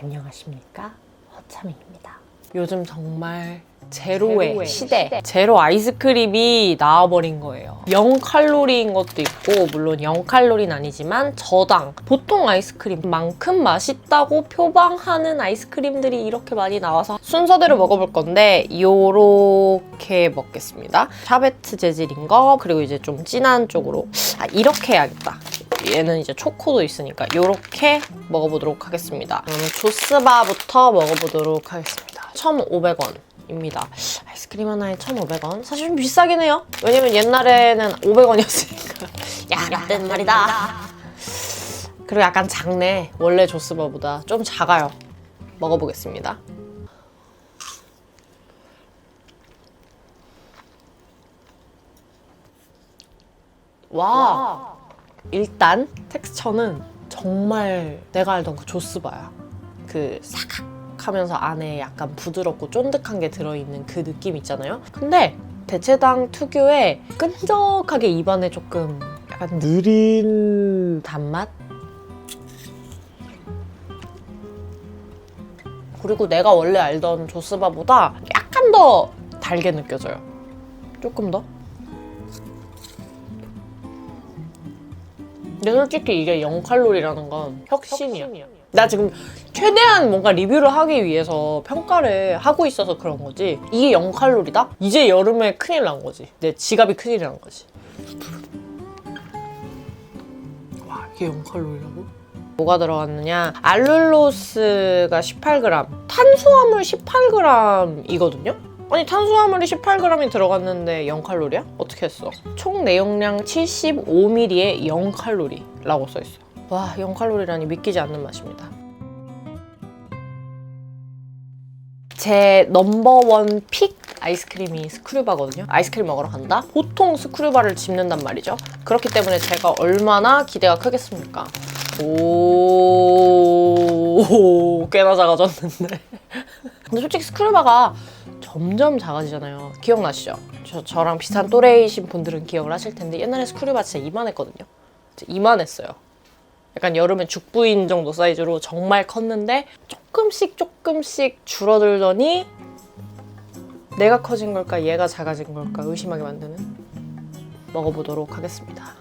안녕하십니까 허차밍입니다. 요즘 정말 제로의, 시대. 제로 아이스크림이 나와버린 거예요. 0 칼로리인 것도 있고 물론 0 칼로리는 아니지만 저당 보통 아이스크림만큼 맛있다고 표방하는 아이스크림들이 이렇게 많이 나와서 순서대로 먹어볼 건데 요렇게 먹겠습니다. 샤베트 재질인 거 그리고 이제 좀 진한 쪽으로 아 이렇게 해야겠다. 얘는 이제 초코도 있으니까 이렇게 먹어보도록 하겠습니다. 그러면 조스바부터 먹어보도록 하겠습니다. 1,500원 입니다. 아이스크림 하나에 1,500원? 사실 좀 비싸긴 해요. 왜냐면 옛날에는 500원이었으니까. 약간 말이다. 그리고 약간 작네. 원래 조스바보다 좀 작아요. 먹어보겠습니다. 와. 일단 텍스처는 정말 내가 알던 그 조스바야. 그 사각 하면서 안에 약간 부드럽고 쫀득한 게 들어있는 그 느낌 있잖아요. 근데 대체당 특유의 끈적하게 입안에 조금 약간 느린 단맛? 그리고 내가 원래 알던 조스바보다 약간 더 달게 느껴져요. 조금 더. 근데 솔직히 이게 0칼로리라는 건 혁신이야. 나 지금 최대한 뭔가 리뷰를 하기 위해서 평가를 하고 있어서 그런 거지. 이게 0칼로리다? 이제 여름에 큰일 난 거지. 내 지갑이 큰일 난 거지. 와, 이게 0칼로리라고? 뭐가 들어갔느냐? 알룰로스가 18g, 탄수화물 18g이거든요? 아니 탄수화물이 18g이 들어갔는데 0칼로리야? 어떻게 했어? 총 내용량 75ml에 0칼로리라고 써있어요. 와 0칼로리라니 믿기지 않는 맛입니다. 제 넘버원 픽 아이스크림이 스크류바거든요. 아이스크림 먹으러 간다? 보통 스크류바를 집는단 말이죠. 그렇기 때문에 제가 얼마나 기대가 크겠습니까? 오, 꽤나 작아졌는데. 근데 솔직히 스크류바가 점점 작아지잖아요. 기억나시죠? 저, 저랑 비슷한 또래이신 분들은 기억을 하실 텐데 옛날에 스크류바 진짜 이만했거든요. 진짜 이만했어요. 약간 여름에 죽부인 정도 사이즈로 정말 컸는데 조금씩 조금씩 줄어들더니 내가 커진 걸까 얘가 작아진 걸까 의심하게 만드는 먹어보도록 하겠습니다.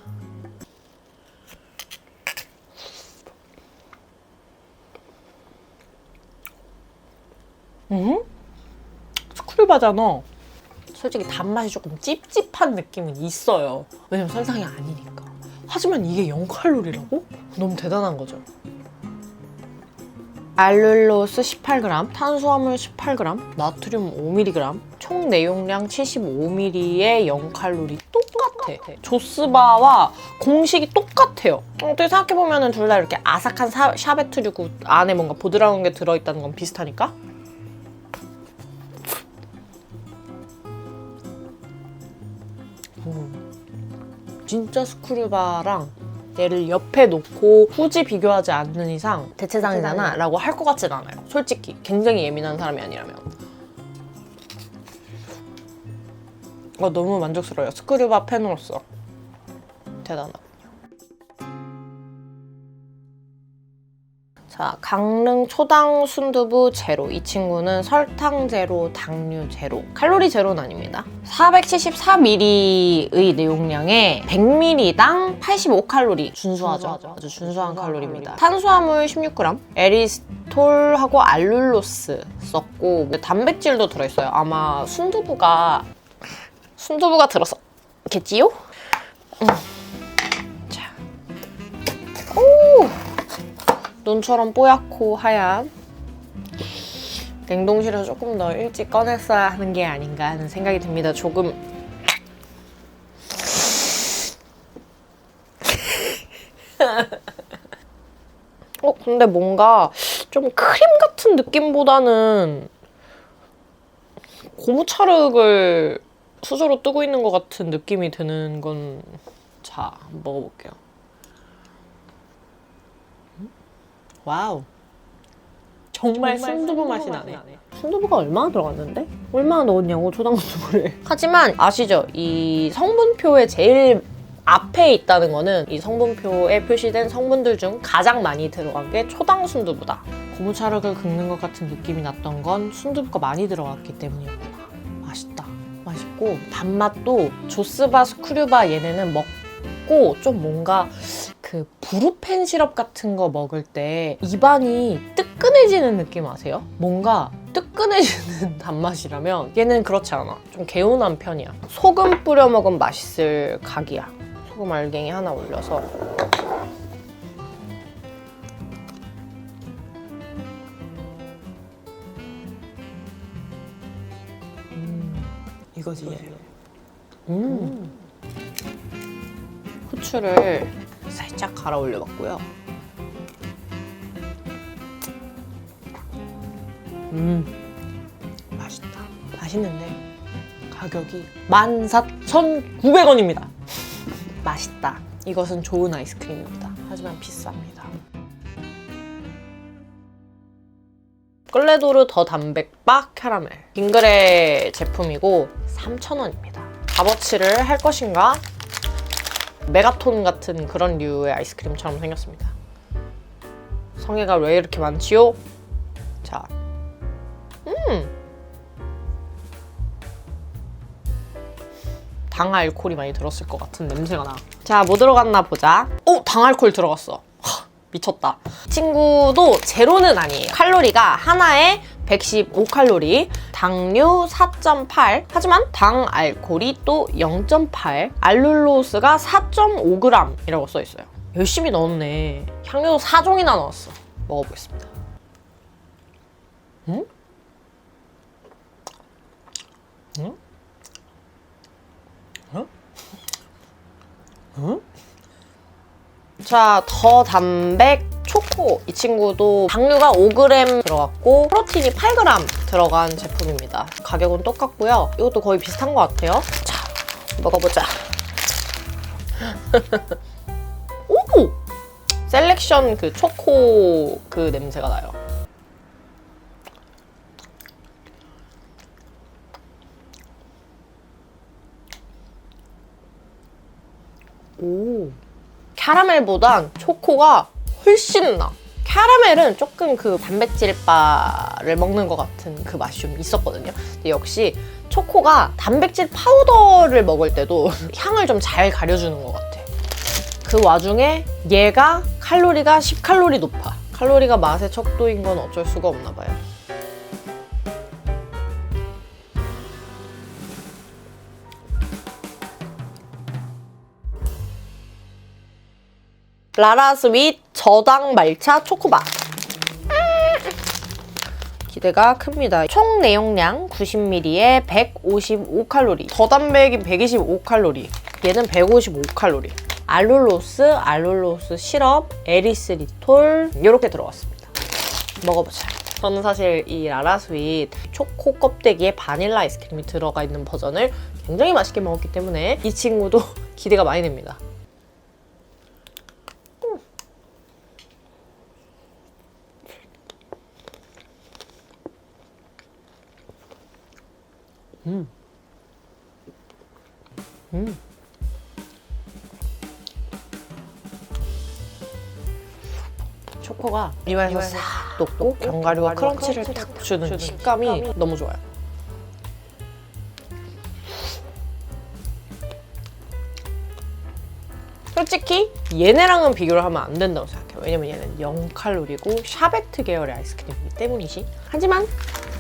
음? 스크류바잖아. 솔직히 단맛이 조금 찝찝한 느낌은 있어요. 왜냐면 설탕이 아니니까. 하지만 이게 0칼로리라고? 너무 대단한 거죠. 알룰로스 18g, 탄수화물 18g, 나트륨 5mg, 총 내용량 75ml에 0칼로리 똑같아. 조스바와 공식이 똑같아요. 어떻게 생각해보면 둘 다 이렇게 아삭한 사- 샤베트류고 안에 뭔가 보드라운 게 들어있다는 건 비슷하니까? 진짜 스크류바랑 얘를 옆에 놓고 굳이 비교하지 않는 이상 대체상이잖아 라고 할 것 같진 않아요. 솔직히 굉장히 예민한 사람이 아니라면. 어, 너무 만족스러워요. 스크류바 팬으로서. 대단하군 자, 강릉 초당 순두부 제로. 이 친구는 설탕 제로, 당류 제로. 칼로리 제로는 아닙니다. 474ml의 내용량에 100ml당 85칼로리. 준수하죠. 아주 준수한 칼로리입니다. 탄수화물 16g, 에리스톨하고 알룰로스 썼고 단백질도 들어있어요. 아마 순두부가 순두부가 들어서 겠지요? 음. 눈처럼 뽀얗고 하얀 냉동실에서 조금 더 일찍 꺼냈어야 하는 게 아닌가 하는 생각이 듭니다. 조금 어 근데 뭔가 좀 크림 같은 느낌보다는 고무차륵을 수저로 뜨고 있는 것 같은 느낌이 드는 건 자, 먹어볼게요. 와우. 정말, 순두부 맛이 나네. 순두부가 얼마나 들어갔는데? 얼마나 넣었냐고 초당순두부를. 하지만 아시죠? 이 성분표에 제일 앞에 있다는 거는 이 성분표에 표시된 성분들 중 가장 많이 들어간 게 초당 순두부다. 고무차력을 긁는 것 같은 느낌이 났던 건 순두부가 많이 들어갔기 때문이었구나. 맛있다. 맛있고 단맛도 조스바 스크류바 얘네는 먹고 좀 뭔가 그 브루펜 시럽 같은 거 먹을 때 입안이 뜨끈해지는 느낌 아세요? 뭔가 뜨끈해지는 단맛이라면 얘는 그렇지 않아. 좀 개운한 편이야. 소금 뿌려 먹으면 맛있을 각이야. 소금 알갱이 하나 올려서 음, 이거지. 음. 후추를 살짝 갈아 올려봤고요. 음, 맛있다. 맛있는데 가격이 14,900원입니다. 맛있다. 이것은 좋은 아이스크림입니다. 하지만 비쌉니다. 끌레도르 더 담백바 캐러멜 빙그레 제품이고 3,000원입니다. 값어치를 할 것인가? 메가톤 같은 그런 류의 아이스크림처럼 생겼습니다. 성게가 왜 이렇게 많지요? 자, 음, 당 알코올이 많이 들었을 것 같은 냄새가 나. 자, 뭐 들어갔나 보자. 오, 당 알코올 들어갔어. 하, 미쳤다. 친구도 제로는 아니에요. 칼로리가 하나에 115칼로리, 당류 4.8, 하지만 당 알코올이 또 0.8, 알룰로스가 4.5g이라고 써 있어요. 열심히 넣었네. 향료도 4종이나 넣었어. 먹어보겠습니다. 음? 음? 자, 더 담백 초코. 이 친구도 당류가 5g 들어갔고 프로틴이 8g 들어간 제품입니다. 가격은 똑같고요. 이것도 거의 비슷한 것 같아요. 자, 먹어보자. 오! 셀렉션 그 초코 그 냄새가 나요. 오. 캐러멜보단 초코가 훨씬 나. 캐러멜은 조금 그 단백질 바를 먹는 것 같은 그 맛이 좀 있었거든요. 근데 역시 초코가 단백질 파우더를 먹을 때도 향을 좀 잘 가려주는 것 같아. 그 와중에 얘가 칼로리가 10칼로리 높아. 칼로리가 맛의 척도인 건 어쩔 수가 없나 봐요. 라라 스윗 저당 말차 초코바. 기대가 큽니다. 총 내용량 90ml에 155칼로리. 저단백인 125칼로리. 얘는 155칼로리. 알룰로스, 알룰로스 시럽, 에리스리톨 이렇게 들어갔습니다. 먹어보자. 저는 사실 이 라라스윗 초코 껍데기에 바닐라 아이스크림이 들어가 있는 버전을 굉장히 맛있게 먹었기 때문에 이 친구도 기대가 많이 됩니다. 초코가 입안에서 싹 녹고 견과류가 크런치를 탁 주는 식감이 너무 좋아요. 솔직히 얘네랑은 비교를 하면 안 된다고 생각해요. 왜냐면 얘는 0칼로리고 샤베트 계열의 아이스크림이기 때문이지. 하지만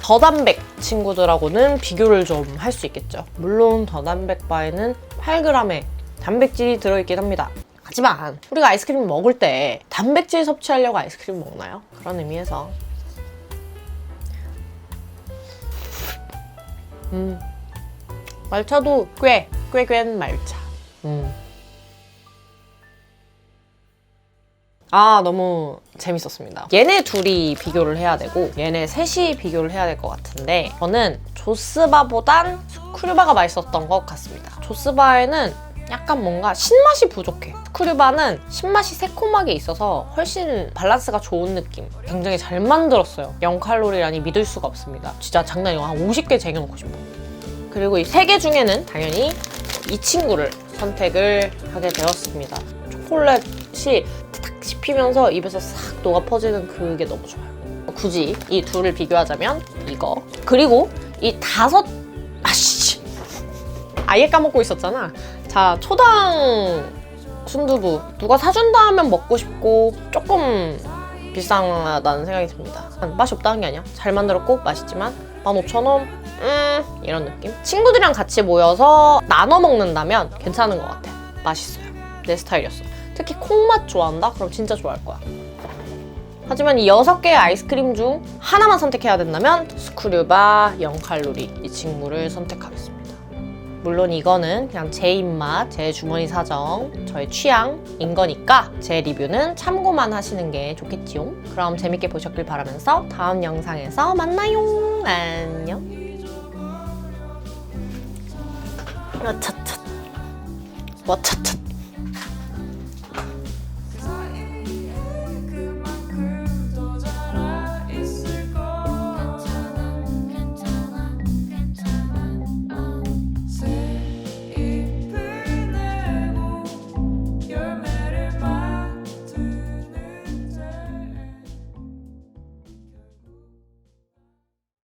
더 담백 친구들하고는 비교를 좀 할 수 있겠죠. 물론 더담백 바에는 8g의 단백질이 들어있긴 합니다. 하지만 우리가 아이스크림 먹을 때 단백질 섭취하려고 아이스크림 먹나요? 그런 의미에서 음 말차도 꽤, 꽤괸 말차 음. 아 너무 재밌었습니다. 얘네 둘이 비교를 해야 되고 얘네 셋이 비교를 해야 될 것 같은데 저는 조스바보단 스크류바가 맛있었던 것 같습니다. 조스바에는 약간 뭔가 신맛이 부족해. 스크류바는 신맛이 새콤하게 있어서 훨씬 밸런스가 좋은 느낌. 굉장히 잘 만들었어요. 0칼로리라니 믿을 수가 없습니다. 진짜 장난이 한 50개 쟁여놓고 싶어. 그리고 이 세 개 중에는 당연히 이 친구를 선택을 하게 되었습니다. 초콜릿이 탁 씹히면서 입에서 싹 녹아 퍼지는 그게 너무 좋아요. 굳이 이 둘을 비교하자면 이거. 그리고 이 다섯 아씨. 아예 까먹고 있었잖아. 자 초당 순두부. 누가 사준다 하면 먹고 싶고 조금 비싸다는 생각이 듭니다. 맛이 없다는 게 아니야. 잘 만들었고 맛있지만 15,000원? 음 이런 느낌. 친구들이랑 같이 모여서 나눠 먹는다면 괜찮은 것 같아. 맛있어요. 내 스타일이었어 특히 콩맛 좋아한다? 그럼 진짜 좋아할 거야 하지만 이 6개의 아이스크림 중 하나만 선택해야 된다면 스크류바 0칼로리 이 친구를 선택하겠습니다. 물론 이거는 그냥 제 입맛, 제 주머니 사정, 저의 취향인 거니까 제 리뷰는 참고만 하시는 게 좋겠지요. 그럼 재밌게 보셨길 바라면서 다음 영상에서 만나요. 안녕. 와차차. 와차차.